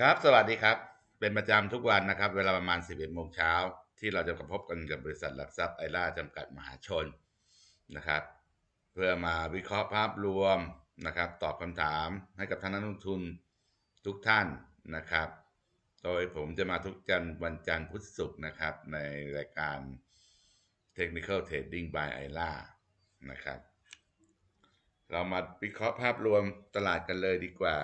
ครับ สวัสดีครับ เป็นประจำทุกวันนะครับ เวลาประมาณ 11โมงเช้า ที่เราจะพบกันกับบริษัทหลักทรัพย์ไอร่าจำกัดมหาชนนะครับ เพื่อมาวิเคราะห์ภาพรวมนะครับ ตอบคำถามให้กับท่านนักลงทุนทุกท่านนะครับ โดยผมจะมาทุกจันทร์วันจันทร์พุธศุกร์นะครับ ในรายการ Technical Trading by i l a นะครับ เรามาวิเคราะห์ภาพรวมตลาดกันเลยดีกว่า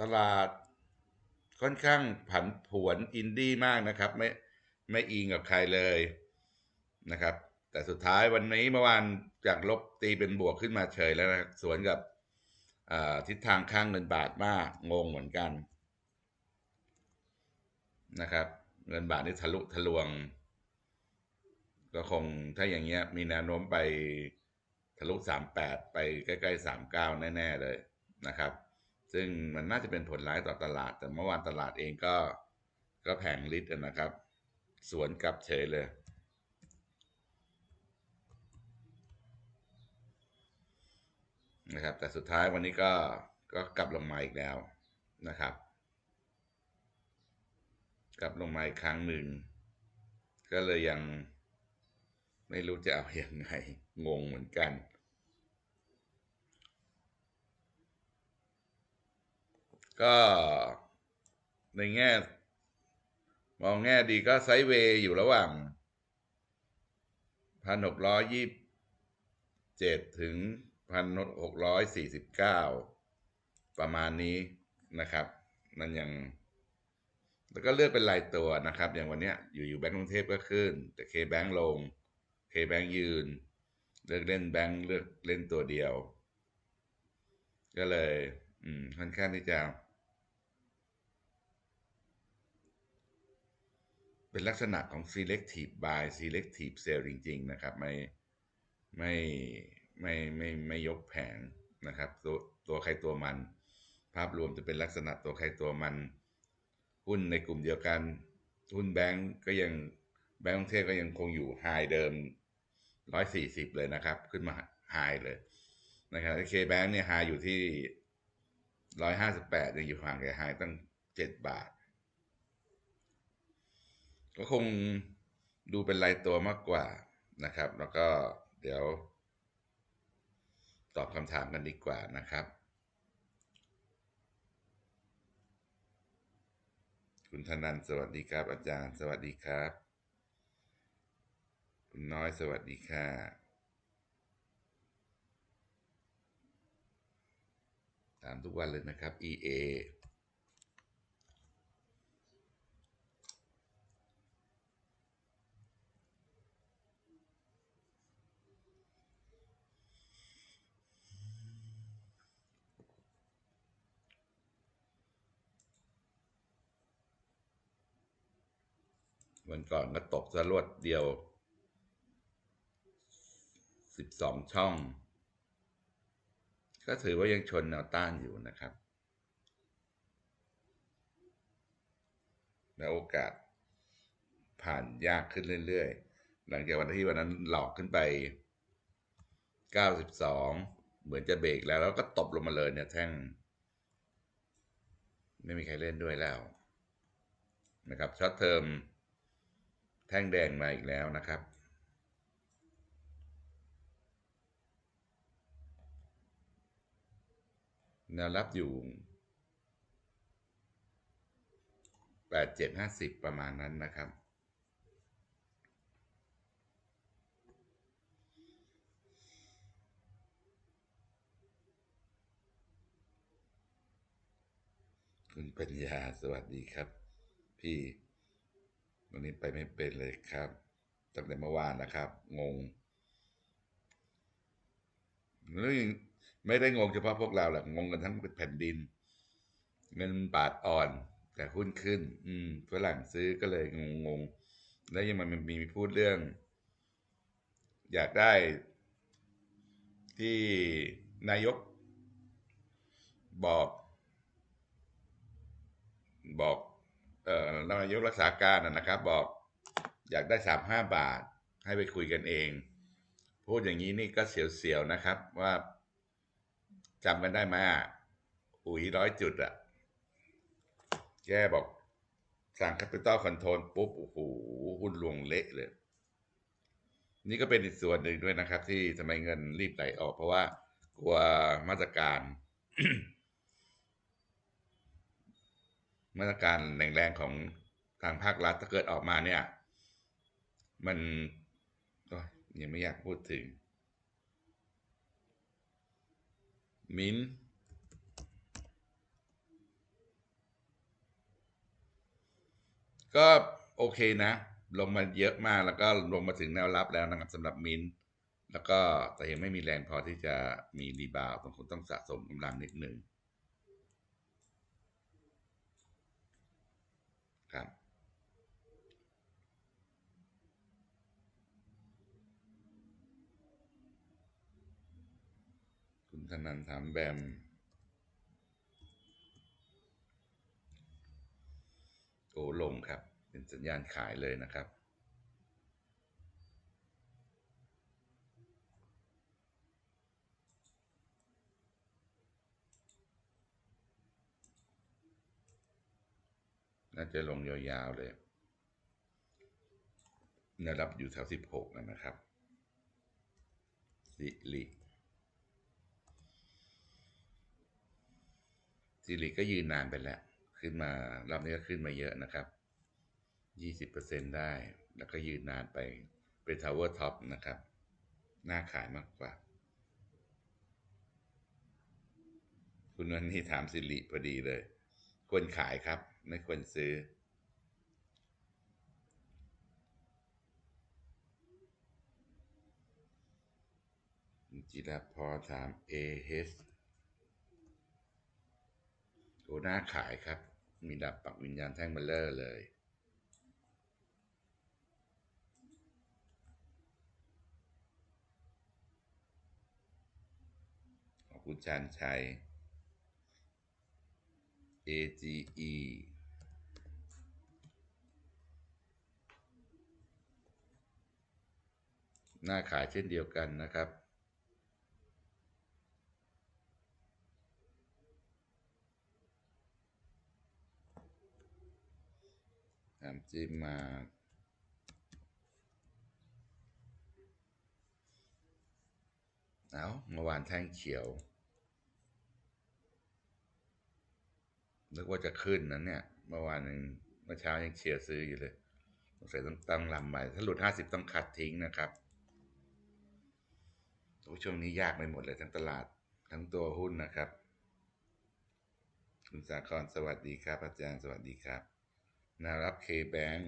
ตลาดค่อนข้างผันผวนอินดี้มากนะครับ ไม่ไม่อิงกับใครเลยนะครับ แต่สุดท้ายวันนี้เมื่อวานจากลบตีเป็นบวกขึ้นมาเฉยแล้วนะสวนกับทิศทางข้างเงินบาทมากงงเหมือนกันนะครับ เงินบาทนี่ทะลุทะลวง ก็คงถ้าอย่างเงี้ย มีแนวโน้มไปทะลุสามแปดไปใกล้ๆสามเก้าแน่ ๆ เลยนะครับ ซึ่งมันน่าจะเป็นผลร้ายต่อตลาด แต่เมื่อวานตลาดเองก็ก็แผงลิตรนะครับ สวนกลับเฉยเลย นะครับ แต่สุดท้ายวันนี้ก็ก็กลับลงมาอีกแล้วนะครับ กลับลงมาอีกครั้งหนึ่ง ก็เลยยังไม่รู้จะเอาอยัางไง งงเหมือนกัน ก็ในแง่ มองแง่ดีก็ไซด์เวย์อยู่ระหว่างพันหกร้อยยี่เจ็ดถึงพันหกร้อยสี่สิบเก้าประมาณนี้นะครับนั่นยัง แล้วก็เลือกเป็นรายตัวนะครับ อย่างวันนี้อยู่อยู่แบงก์กรุงเทพก็ขึ้น แต่เคแบงก์ลงเคแบงก์ยืน เลือกเล่นแบงก์เลือกเล่นตัวเดียว ก็เลย อืมค่อนข้างที่จะ เป็นลักษณะของ selective buy selective sell จริง ๆ นะครับ ไม่ไม่ไม่ไม่ไม่ยกแผงนะครับ ตัวตัวใครตัวมัน ภาพรวมจะเป็นลักษณะตัวใครตัวมัน หุ้นในกลุ่มเดียวกัน หุ้นแบงก์ก็ยังแบงก์กรุงเทพก็ยังคงอยู่ไฮเดิมร้อยสี่สิบเลยนะครับ ขึ้นมาไฮเลยนะครับเคแบงก์เนี่ยไฮอยู่ที่ร้อยห้าสิบแปดยังอยู่ห่างกับไฮตั้งเจ็ดบาท ก็คงดูเป็นรายตัวมากกว่านะครับ แล้วก็เดี๋ยว ตอบคำถามกันดีกว่านะครับ คุณธนันสวัสดีครับ อาจารย์ สวัสดีครับ คุณน้อยสวัสดีค่ะตามทุกวันเลยนะครับ EA ก่อนก็ตกสรวดเดียวสิบสองช่อง ก็ถือว่ายังชนแนวต้านอยู่นะครับ และโอกาสผ่านยากขึ้นเรื่อยๆ หลังจากวันที่วันนั้นหลอกขึ้นไป 92 เหมือนจะเบรกแล้ว แล้วก็ตบลงมาเลยเนี่ยแท่ง ไม่มีใครเล่นด้วยแล้วนะครับช็อตเทอม แท่งแดงมาอีกแล้วนะครับ แนวรับอยู่แปดเจ็ดห้าสิบประมาณนั้นนะครับคุณปัญญาสวัสดีครับ พี่ วันนี้ไปไม่เป็นเลยครับ ตั้งแต่เมื่อวานนะครับ งงแล้วไม่ได้งงเฉพาะพวกเราแหละงงกันทั้งแผ่นดิน เงินบาทอ่อน แต่หุ้นขึ้น อืมฝรั่งซื้อก็เลยงงงแล้วยังมันมีพูดเรื่อง อยากได้ ที่นายกบอก บอก เอ่อนายกรักษาการนะครับ บอกอยากได้สามห้าบาท ให้ไปคุยกันเอง พูดอย่างนี้นี่ก็เสียวๆนะครับ ว่าจำกันได้ไหมอุ๋ยร้อยจุดอะแกบอกสั่ง Capital Control ปุ๊บโอ้โหหุ้นลวงเละเลย นี่ก็เป็นอีกส่วนหนึ่งด้วยนะครับ ที่ทำไมเงินรีบไหลออก เพราะว่ากลัวมาตรการ มาตรการแรงๆของทางภาครัฐถ้าเกิดออกมาเนี่ย มันก็ยังไม่อยากพูดถึง มิ้นก็โอเคนะ ลงมาเยอะมากแล้วก็ลงมาถึงแนวรับแล้วนะครับสำหรับมินแล้วก็แต่ยังไม่มีแรงพอที่จะมีรีบาวต้องคงต้องสะสมกำลังนิดหนึ่ง ครับคุณธนันถามแบม โอ้ลงครับ เป็นสัญญาณขายเลยนะครับ น่าจะลงยาวๆเลยนวรับอยู่แถวสิบหกนะครับสิริสิริก็ยืนนานไปแล้ว ขึ้นมารอบนี้ก็ขึ้นมาเยอะนะครับยี่สิบเปอร์เซ็นได้ แล้วก็ยืนนานไป เป็นทาวเวอร์ท็อปนะครับ น่าขายมากกว่า คุณวันนี้ถามสิริพอดีเลย ควรขายครับ ไม่ควรซื้อ จิราพรถาม A H โอหน้าขายครับ มีดับปักวิญญาณแท่งเบลเลอร์เลยขอบคุณชานชัย AGE หน้าขายเช่นเดียวกันนะครับถามจิมมาเอาเมื่อวานแท่งเขียว นึกว่าจะขึ้นนั้นเนี่ย เมื่อวานยังเมื่อเช้ายังเชียร์ซื้ออยู่เลยสงสัยต้องตั้งลำใหม่ ถ้าหลุดห้าสิบต้องคัดทิ้งนะครับ โอ้ช่วงนี้ยากไปหมดเลยทั้งตลาดทั้งตัวหุ้นนะครับ คุณสาครสวัสดีครับ อาจารย์สวัสดีครับ นารับเคแบง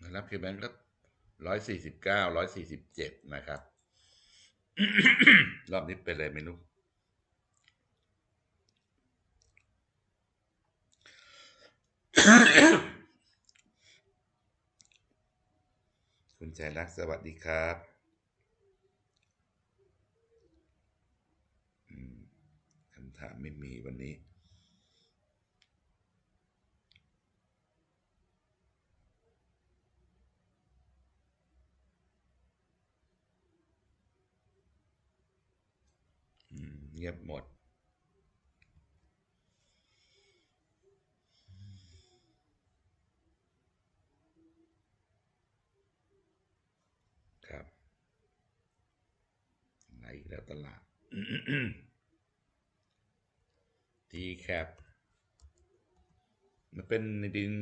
นารับเคแบงก็ร้อยสี่สิบเก้าร้อยสี่สิบเจ็ดนะครับ รอบนี้เป็นอะไรไม่รู้ คุณใจรักสวัสดีครับคำถามไม่มีวันนี้ เงียบหมด ครับไหน อีกแล้วตลาดทีแคปมันเป็นดิน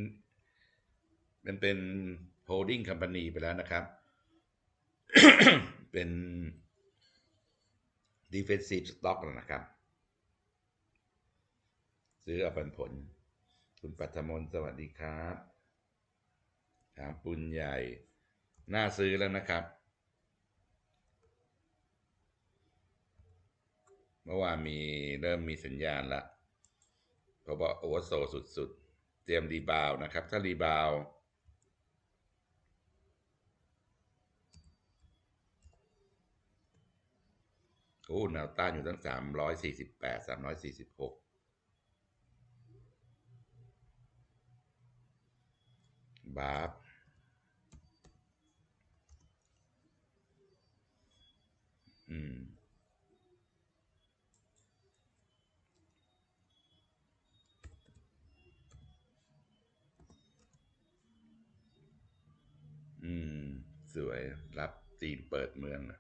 มันเป็นโฮลดิ้ง o m ม a n y ไปแล้วนะครับ เป็น defensive stock แล้วนะครับ ซื้อเอาปันผล คุณปัทมนสวัสดีครับถามปุญใหญ่ น่าซื้อแล้วนะครับ เมื่อวานมีเริ่มมีสัญญาณละเพราะว่าโอเวอร์โซสุดๆ เตรียมรีบาวนะครับ ถ้ารีบาวโอ้แนวต้านอยู่ตั้งสามร้อยสี่สิบแปดสามร้อยสี่สิบหกบาอืม อืม สวย รับจีนเปิดเมืองนะ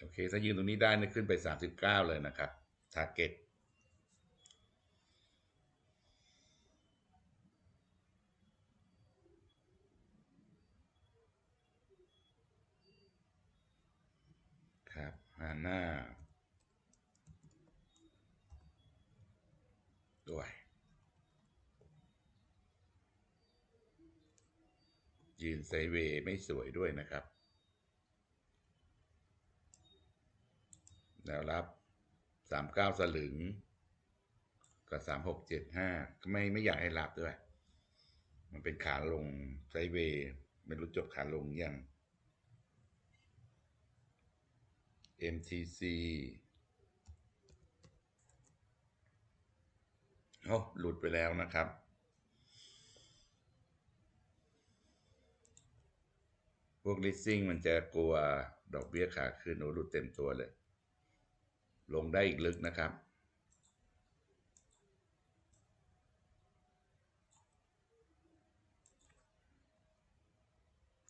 โอเค ถ้ายืนตรงนี้ได้เนี่ยขึ้นไปสามสิบเก้าเลยนะครับทาร์เก็ตครับฮาน่าด้วยยืนไซเวย์ไม่สวยด้วยนะครับแนวรับสามเก้าสลึง กับสามหกเจ็ดห้าไม่ไม่อยากให้รับด้วย มันเป็นขาลงไซเวย์ไม่รู้จบขาลงยัง MTC โอ้หลุดไปแล้วนะครับ พวก leasing มันจะกลัวดอกเบี้ยขาขึ้นโอ้หลุดเต็มตัวเลย ลงได้อีกลึกนะครับ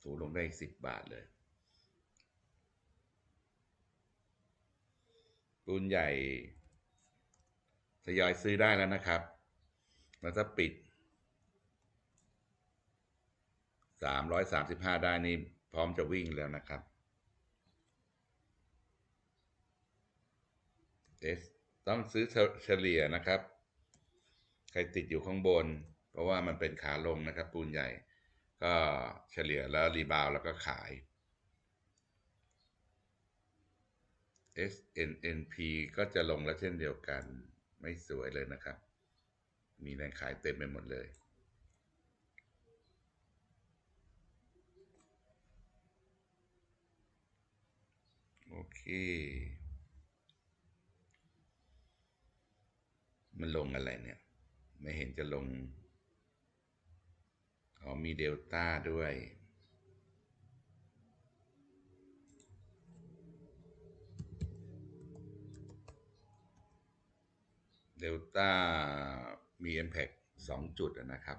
สูงลงได้อีกสิบบาทเลย ปูนใหญ่ทยอยซื้อได้แล้วนะครับ แล้วถ้าปิดสามร้อยสามสิบห้าได้นี่พร้อมจะวิ่งแล้วนะครับเอสต้องซื้อเฉลี่ยนะครับ ใครติดอยู่ข้างบน เพราะว่ามันเป็นขาลงนะครับ ปูนใหญ่ ก็เฉลี่ยแล้วรีบาวแล้วก็ขาย SNNP ก็จะลงแล้วเช่นเดียวกัน ไม่สวยเลยนะครับ มีแรงขายเต็มไปหมดเลย โอเค มันลงอะไรเนี่ย ไม่เห็นจะลง อ๋อมีเดลต้าด้วย เดลต้ามี Impact สองจุดนะครับ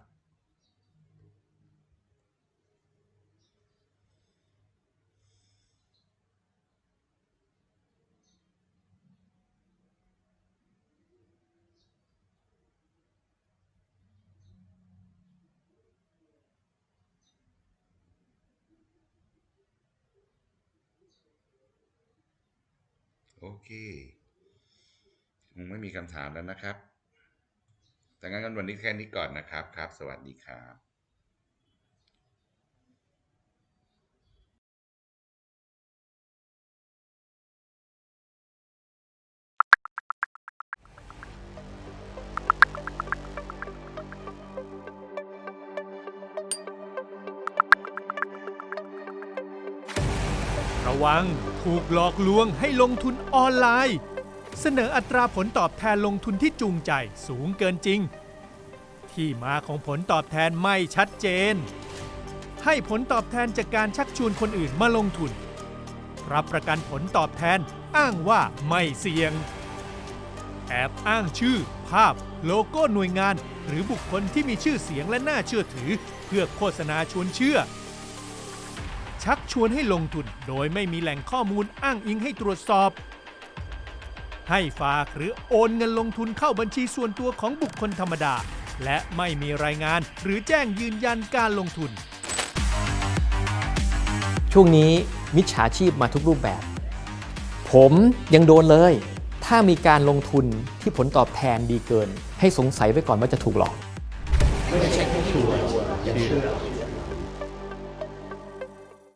โอเค คงไม่มีคำถามแล้วนะครับแต่งั้นกันวันนี้แค่นี้ก่อนนะครับครับ สวัสดีครับระวังถูกหลอกลวงให้ลงทุนออนไลน์ เสนออัตราผลตอบแทนลงทุนที่จูงใจสูงเกินจริง ที่มาของผลตอบแทนไม่ชัดเจน ให้ผลตอบแทนจากการชักชวนคนอื่นมาลงทุน รับประกันผลตอบแทนอ้างว่าไม่เสี่ยง แอบอ้างชื่อ ภาพ โลโก้หน่วยงาน หรือบุคคลที่มีชื่อเสียงและน่าเชื่อถือ เพื่อโฆษณาชวนเชื่อ ชักชวนให้ลงทุนโดยไม่มีแหล่งข้อมูลอ้างอิงให้ตรวจสอบ ให้ฝากหรือโอนเงินลงทุนเข้าบัญชีส่วนตัวของบุคคลธรรมดา และไม่มีรายงานหรือแจ้งยืนยันการลงทุน ช่วงนี้มิจฉาชีพมาทุกรูปแบบ ผมยังโดนเลย ถ้ามีการลงทุนที่ผลตอบแทนดีเกิน ให้สงสัยไว้ก่อนว่าจะถูกหลอกไม่ได้เช็คให้ชัวร์อย่าเชื่อ